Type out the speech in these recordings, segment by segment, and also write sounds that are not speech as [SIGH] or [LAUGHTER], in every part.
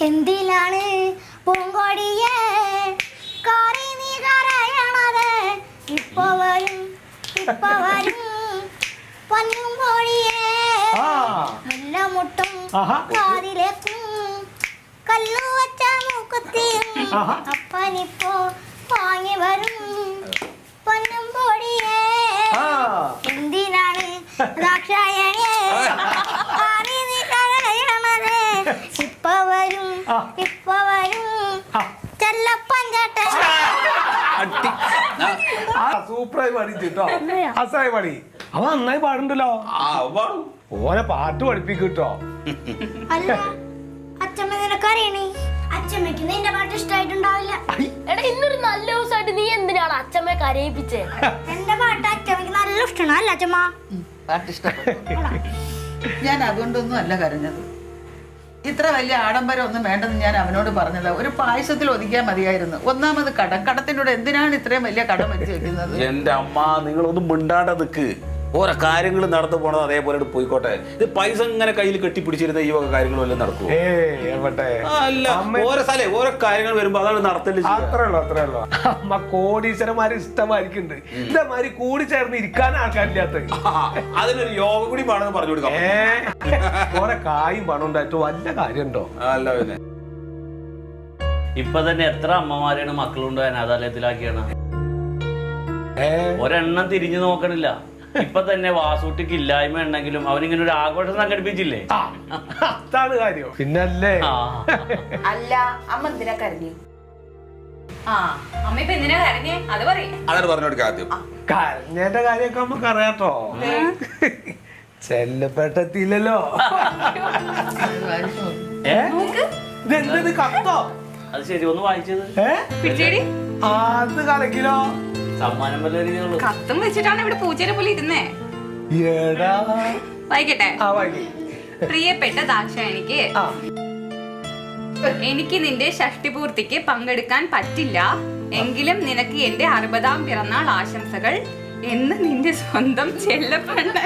എന്തിലാണ് പൂങ്കോടിയെ കാറി നീ കരയണത്? ഇപ്പൊ വരും ഇപ്പൊ വരും. പൊന്നും കോഴിയെ മുല്ലമുട്ടും. കാതിലേക്കും കല്ലു വച്ച മൂക്കുത്തിയും അപ്പനിപ്പോ വാങ്ങി വരും പൊന്നും കോടിയെ ആ എന്തിനാണ് ദാക്ഷായണിയെ കാറി നീ കരയണത് ഇപ്പൊ വരും ആ. ഇപ്പൊ വരും. ആ. ചെല്ലപ്പൻ ചേട്ടൻ. അട്ടി. ആ. സൂപ്പറായി പാടിച്ചു കേട്ടോ. അസായി പാടി. അവൻ നന്നായി പാടുണ്ടല്ലോ ആ പാടും ഓനെ പാട്ട് പഠിപ്പിക്കും കേട്ടോ. അല്ല അച്ഛമ്മ നിനക്കറിയണേ അച്ഛമ്മക്ക് നിന്റെ പാട്ട് ഇഷ്ടമായിട്ടുണ്ടാവില്ല എടാ ഇന്നൊരു നല്ല ദിവസമായിട്ട് നീ എന്തിനാണ് അച്ഛമ്മയെ കരയിപ്പിച്ചേ? എന്റെ പാട്ട് അച്ഛമ്മക്ക് നല്ല ഇഷ്ടമാണ് അല്ല അച്ഛമ്മ? പാട്ട് ഇഷ്ടപ്പെട്ടു ഞാൻ അതുകൊണ്ടൊന്നും അല്ല കരഞ്ഞത്. ഇത്ര വലിയ ആഡംബരം ഒന്നും വേണ്ടെന്ന് ഞാൻ അവനോട് പറഞ്ഞത് ഒരു പായസത്തിൽ ഒതുക്കിയാൽ മതിയായിരുന്നു. ഒന്നാമത് കടം. കടത്തിനോട് എന്തിനാണ് ഇത്രയും വലിയ കടം വെച്ച് വെക്കുന്നത്? എന്റെ അമ്മ നിങ്ങളൊന്നും മിണ്ടാണ്ട് നിക്ക്. ഓരോ കാര്യങ്ങൾ നടന്നു പോണത് അതേപോലെ പോയിക്കോട്ടെ. ഇത് പൈസ ഇങ്ങനെ കയ്യിൽ കെട്ടിപ്പിടിച്ചിരുന്ന ഈ വക കാര്യങ്ങളും എല്ലാം നടക്കും അല്ല ഓരോ സ്ഥലേ ഓരോ കാര്യങ്ങൾ വരുമ്പോ അതാണ് നടത്തൽ. അത്രേ ഉള്ളൂ അത്രേ ഉള്ളൂ. അമ്മ കോടീശ്വരന്മാര് ഇഷ്ടമായിരിക്കുന്നുണ്ട്. ഇതേമാതിരി കൂടി ചേർന്ന് ഇരിക്കാൻ ആൾക്കാരില്ലാത്ത അതിനൊരു യോഗ കൂടി വേണമെന്ന് പറഞ്ഞു കൊടുക്കാം. ഓരോ കായും പണം ഉണ്ടായിട്ട് വല്ല കാര്യമുണ്ടോ? അല്ല പിന്നെ. ഇപ്പൊ തന്നെ എത്ര അമ്മമാരെയാണ് മക്കളുണ്ടോ അനാഥാലയത്തിലാക്കിയാണ്. ഒരെണ്ണം തിരിഞ്ഞു നോക്കണില്ല. ഇപ്പൊ തന്നെ വാസൂട്ടിക്ക് ഇല്ലായ്മ ഉണ്ടെങ്കിലും അവനിങ്ങനെ ഒരു ആഘോഷം സംഘടിപ്പിച്ചില്ലേ? ആ, അതാണ് കാര്യം. പിന്നല്ലേ? അല്ല അമ്മ എന്തിനാ കരഞ്ഞു? ആ അമ്മ ഇപ്പൊ എന്തിനാ കരഞ്ഞേ? അത് പറയും. അതാണ് പറഞ്ഞു കൊടുക്കാം ആദ്യം കരഞ്ഞേന്റെ കാര്യമൊക്കെ നമുക്ക് അറിയാട്ടോ. ചെല്ലപ്പെട്ടത്തില്ലല്ലോ ഏ? ഇതെന്തത് കത്തോ? അത് ശരി ഒന്ന് വായിച്ചത്. അത് കലക്കിലോ? സമ്മാനം വല്ല രീതിയുള്ളൂ കത്തും വെച്ചിട്ടാണ് ഇവിടെ പൂച്ചേനെ പോലെ ഇരുന്നേ. എടാ. വായിക്കട്ടെ. ആ വാങ്ങി പ്രിയപ്പെട്ട ദാക്ഷ ആ. എനിക്ക് നിന്റെ ഷഷ്ടിപൂർത്തിക്ക് പങ്കെടുക്കാൻ പറ്റില്ല. എങ്കിലും നിനക്ക് എന്റെ അറുപതാം പിറന്നാൾ ആശംസകൾ എന്ന് നിന്റെ സ്വന്തം ചെല്ലപ്പണ്ട.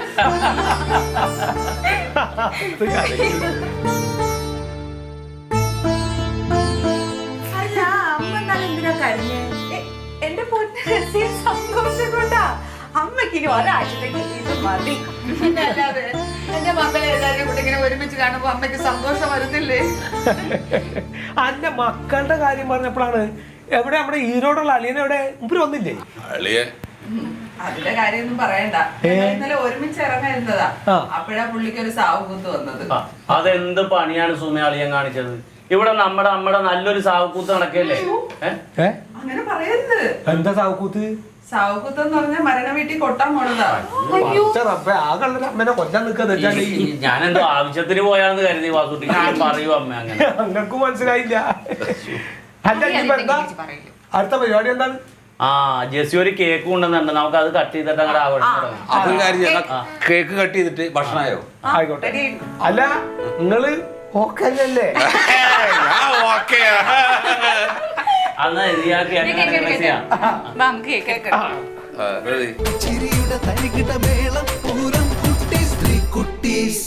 അല്ല അമ്മ എന്നാൽ എന്തിനാ കരഞ്ഞേ? എന്റെ പൊന്നേ സന്തോഷം കൊണ്ടാ അമ്മയ്ക്ക് ഇനി ഒരാഴ്ചത്തേക്ക് ഇത് മതി. എന്റെ മക്കളെ എല്ലാവരും കൂടെ ഇങ്ങനെ ഒരുമിച്ച് കാണുമ്പോ അമ്മയ്ക്ക് സന്തോഷം വരുന്നില്ലേ? അന്റെ മക്കളുടെ കാര്യം പറഞ്ഞപ്പോഴാണ് എവിടെ നമ്മുടെ ഈരോടുള്ള അളിയനെ എവിടെ? ഇവർ വന്നില്ലേ? അളിയെ അതിന്റെ കാര്യൊന്നും പറയണ്ട. ഇന്നലെ ഒരുമിച്ച് ഇറങ്ങായിരുന്നതാ. അപ്പഴാ പുള്ളിക്ക് ഒരു സാവ് കൂത്ത് വന്നത്. അതെന്ത് പണിയാണ് സുമയാളിയൻ കാണിച്ചത്? ഇവിടെ നമ്മുടെ നമ്മുടെ നല്ലൊരു സാവക്കൂത്ത് നടക്കല്ലേ ഏ? അങ്ങനെ പറയരുത്. എന്താ സാവക്കൂത്ത്? സാവക്കൂത്ത് എന്ന് പറഞ്ഞാൽ മരണ വീട്ടിൽ കൊട്ടാൻ പോണതാ. ഞാൻ എന്തോ ഞാനെന്തോ ആവശ്യത്തിന് പോയാന്ന് കരുതി വാസുട്ടി. ഞാൻ പറയൂ അമ്മ അങ്ങനെ. അങ്ങക്ക് മനസ്സിലായില്ല. അടുത്ത പരിപാടി എന്താണ്? ആ ജെസ്സി ഒരു കേക്ക് കൊണ്ടുവന്നുണ്ട് നമുക്ക് അത് കട്ട് ചെയ്തിട്ട് അങ്ങനെ ആഘോഷം കേക്ക്. കട്ട് ചെയ്തിട്ട് ഭക്ഷണമായോ? ആയിക്കോട്ടെ. അല്ല നിങ്ങൾ ഓക്കെ ഓക്കേ [LAUGHS] ഓക്കെ. അന്ന് ഈ ആ കേക്ക് കട്ട് നമുക്ക് കേൾക്കാം റെഡി ചിരിയുടെ തരികിട മേളം പൂരം കുട്ടി സ്ത്രീ കുട്ടീസ്